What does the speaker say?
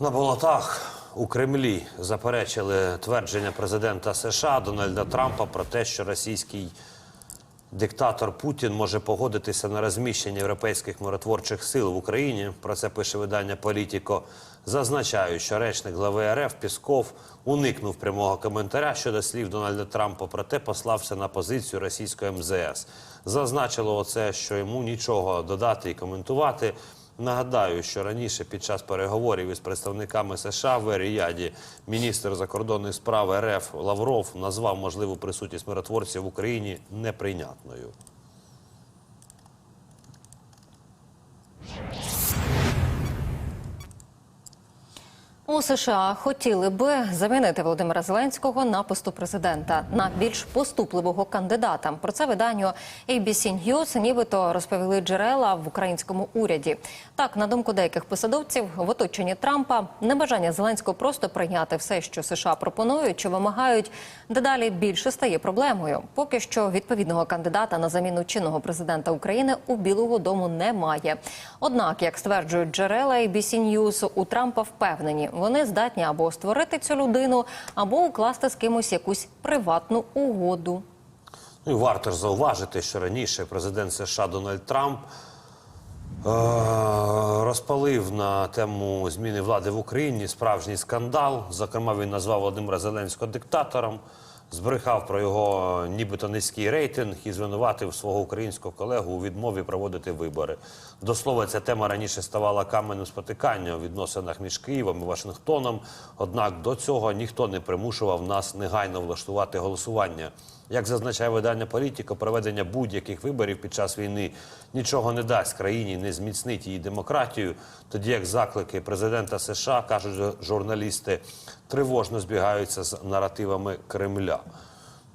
На болотах у Кремлі заперечили твердження президента США Дональда Трампа про те, що російський диктатор Путін може погодитися на розміщення європейських миротворчих сил в Україні. Про це пише видання Політіко. Зазначаю, що речник глави РФ Пісков уникнув прямого коментаря щодо слів Дональда Трампа, проте послався на позицію російської МЗС. Зазначило оце, що йому нічого додати і коментувати. Нагадаю, що раніше під час переговорів із представниками США в Еріяді міністр закордонних справ РФ Лавров назвав можливу присутність миротворців в Україні неприйнятною. У США хотіли би замінити Володимира Зеленського на посту президента на більш поступливого кандидата. Про це виданню ABC News нібито розповіли джерела в українському уряді. Так, на думку деяких посадовців, в оточенні Трампа небажання Зеленського просто прийняти все, що США пропонують чи вимагають, дедалі більше стає проблемою. Поки що відповідного кандидата на заміну чинного президента України у Білого Дому немає. Однак, як стверджують джерела ABC News, у Трампа впевнені, вони здатні або створити цю людину, або укласти з кимось якусь приватну угоду. Ну і варто ж зауважити, що раніше президент США Дональд Трамп е- розпалив на тему зміни влади в Україні справжній скандал. Зокрема, він назвав Володимира Зеленського диктатором, збрехав про його нібито низький рейтинг і звинуватив свого українського колегу у відмові проводити вибори. До слова, ця тема раніше ставала каменем спотикання у відносинах між Києвом і Вашингтоном. Однак до цього ніхто не примушував нас негайно влаштувати голосування. Як зазначає видання політика, проведення будь-яких виборів під час війни нічого не дасть країні, не зміцнить її демократію. Тоді як заклики президента США кажуть журналісти, тривожно збігаються з наративами Кремля.